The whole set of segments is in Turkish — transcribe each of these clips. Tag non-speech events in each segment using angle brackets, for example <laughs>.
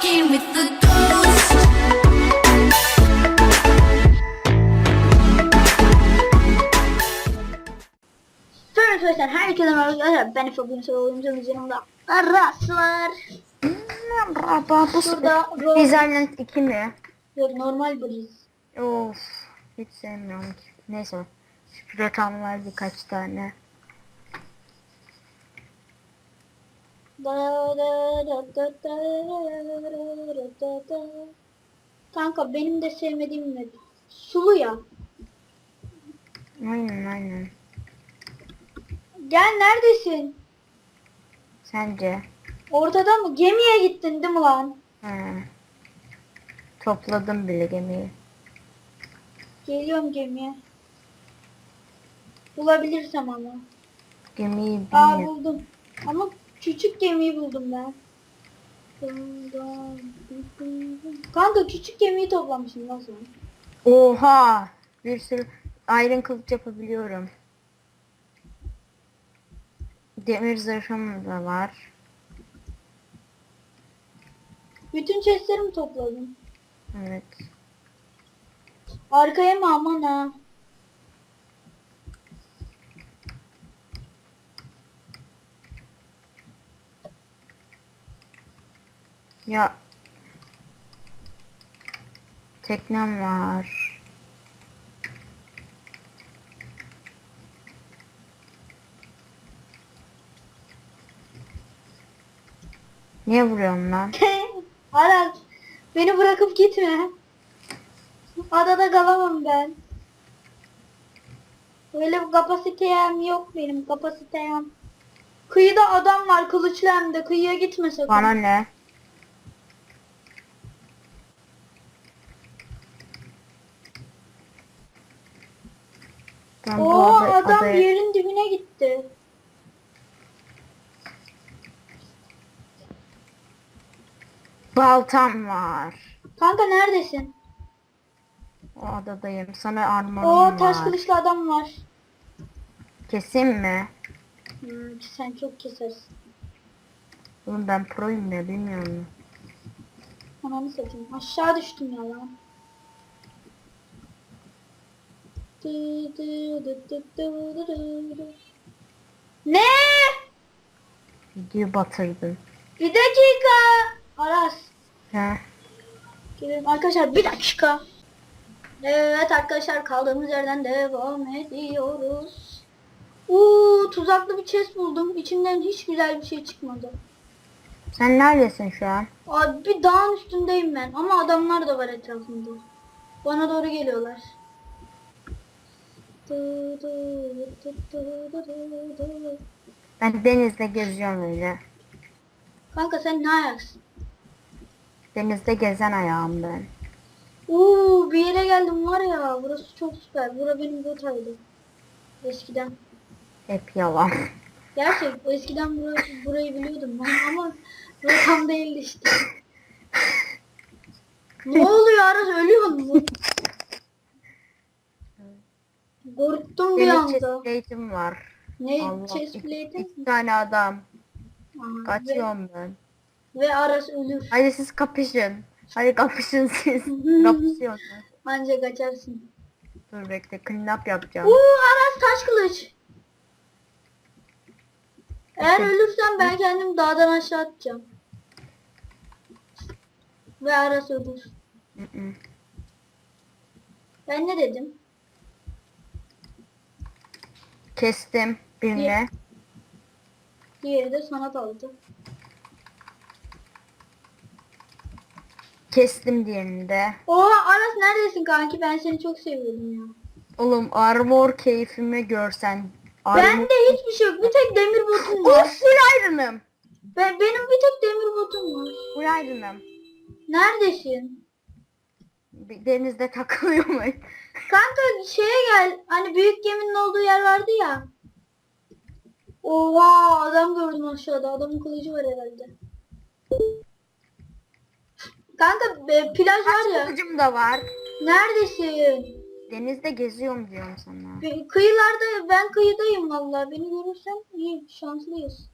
walking with the ghost. Sonra arkadaşlar herkese merhaba arkadaşlar. Ben Efe bugün sonra oyuncumuz yanımda. Aras var. Merhaba bu Şurada Şurada Island 2 mi? Böyle normal biriz. Of hiç sevmiyorum ki. Neyse. Rakam var birkaç tane. Da da da da da da da da. Kanka benim de sevmediğim ne? Sulu ya. Aynen aynen. Gel neredesin? Sence? Ortada mı? Gemiye gittin değil mi lan? He. Topladım bile gemiyi. Geliyorum gemiye. Bulabilirsem ama. Gemiyi Aa bilmiyorum. buldum. Ama küçük gemiyi buldum ben. Kanka küçük gemiyi toplamışım nasıl? Oha! Bir sürü iron kılıç yapabiliyorum. Demir zırhım da var. Bütün chestlerimi topladım. Evet. Arkaya mı aman ha? Ya teknem var. Niye vuruyorsun lan? <laughs> Aras beni bırakıp gitme. Adada kalamam ben. Öyle bir kapasitem yok benim kapasitem. Kıyıda adam var kılıçlı hem de kıyıya gitme sakın. Bana ne? Ben bu Oo ada- adam adaya- yerin dibine gitti. Baltam var. Kanka neredesin? O adadayım. Sana Oo var. taş kılıçlı adam var. Keseyim mi? Hmm, sen çok kesersin. Oğlum ben proyum ya bilmiyorum. Ananı satayım. Aşağı düştüm ya lan. Ne? Videoyu batırdın. Bir dakika. Aras. He. Gelelim. Arkadaşlar bir dakika. Evet arkadaşlar kaldığımız yerden devam ediyoruz. Uuu tuzaklı bir chest buldum. İçinden hiç güzel bir şey çıkmadı. Sen neredesin şu an? Abi bir dağın üstündeyim ben ama adamlar da var etrafımda. Bana doğru geliyorlar. Ben denizde geziyorum öyle. Kanka sen ne ayaksın? Denizde gezen ayağım ben. Uuu bir yere geldim var ya burası çok süper. Bura benim rotaydı. Eskiden. Hep yalan. <laughs> Gerçek eskiden burayı, burayı biliyordum ben ama rotam değildi işte. ne oluyor Aras ölüyor mu? Korktum bir Benim anda. chestplate'im var. Ne Allah. chest iki, tane adam. Aha, Kaçıyorum ben. Ve, ve Aras ölür. Hadi siz kapışın. Hadi kapışın <laughs> siz. Kapışıyorsunuz. Anca kaçarsın. Dur bekle clean up yapacağım. Uuu Aras taş kılıç. Eğer ölürsem ben kendim dağdan aşağı atacağım. Ve Aras ölür. Ben ne dedim? Kestim birini. Diğeri de sanat aldı. Kestim diğerini de. Oha Aras neredesin kanki? Ben seni çok seviyordum ya. Oğlum armor keyfimi görsen. Armor... Bende hiçbir şey yok. Bir tek demir botum var. Of full iron'ım. Ben, benim bir tek demir botum var. Full iron'ım. Neredesin? Denizde takılıyorum. <laughs> Kanka şeye gel. Hani büyük geminin olduğu yer vardı ya. Oha adam gördüm aşağıda. Adamın kılıcı var herhalde. Kanka e, plaj var ya. Kılıcım da var. Neredesin? Denizde geziyorum diyorum sana. Kıyılarda ben kıyıdayım vallahi. Beni görürsen iyi şanslıyız.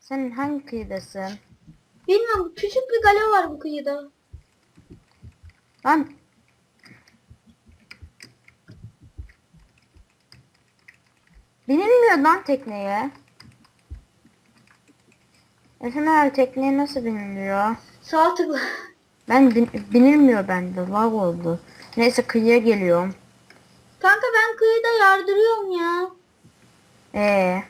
Sen hangi kıyıdasın? Bilmiyorum küçük bir kale var bu kıyıda. Lan Binilmiyor lan tekneye. Efendim tekneye nasıl biniliyor? Sağ tıkla. Ben bin- binilmiyor bende. Lag oldu. Neyse kıyıya geliyorum. Kanka ben kıyıda yardırıyorum ya. Ee,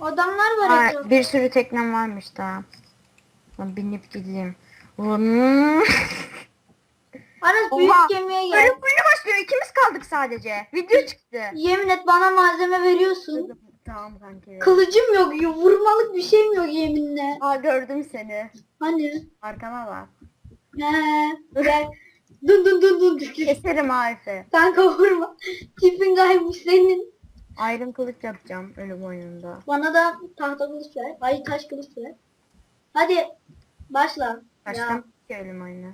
Adamlar var aa, bir sürü teknem varmış daha. Ben binip gideyim. Aras büyük Oha. gemiye gel. Bölüm böyle başlıyor. İkimiz kaldık sadece. Video çıktı. Yemin et bana malzeme veriyorsun. Tamam kanki. Kılıcım yok, vurmalık bir şeyim yok yeminle. Aa gördüm seni. Hani? Arkana bak. He, gel. <laughs> Dun dun dun dun. Keserim Arife. Kanka vurma. <laughs> Tipin kaymış senin. Ayrım kılıç yapacağım ölüm oyununda. Bana da tahta kılıç ver. Ay taş kılıç ver. Hadi başla. Ya. Baştan ki ölüm oyunu.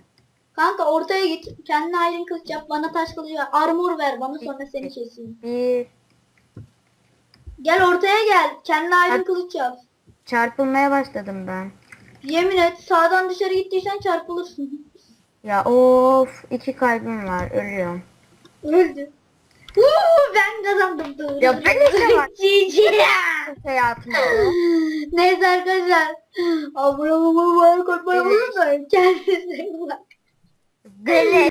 Kanka ortaya git. Kendine ayrı kılıç yap. Bana taş kılıç ver. Armor ver bana sonra seni keseyim. Bir Gel ortaya gel. Kendine Hadi. kılıç yap. çarpılmaya başladım ben. Yemin et sağdan dışarı gittiysen çarpılırsın. Ya of iki kalbim var ölüyorum. Öldü. Uuu ben kazandım. Ya ben de şey var. <laughs> Hayatım Neyse arkadaşlar. Abone olmayı, like atmayı unutmayın. Kendinize iyi bakın. Good.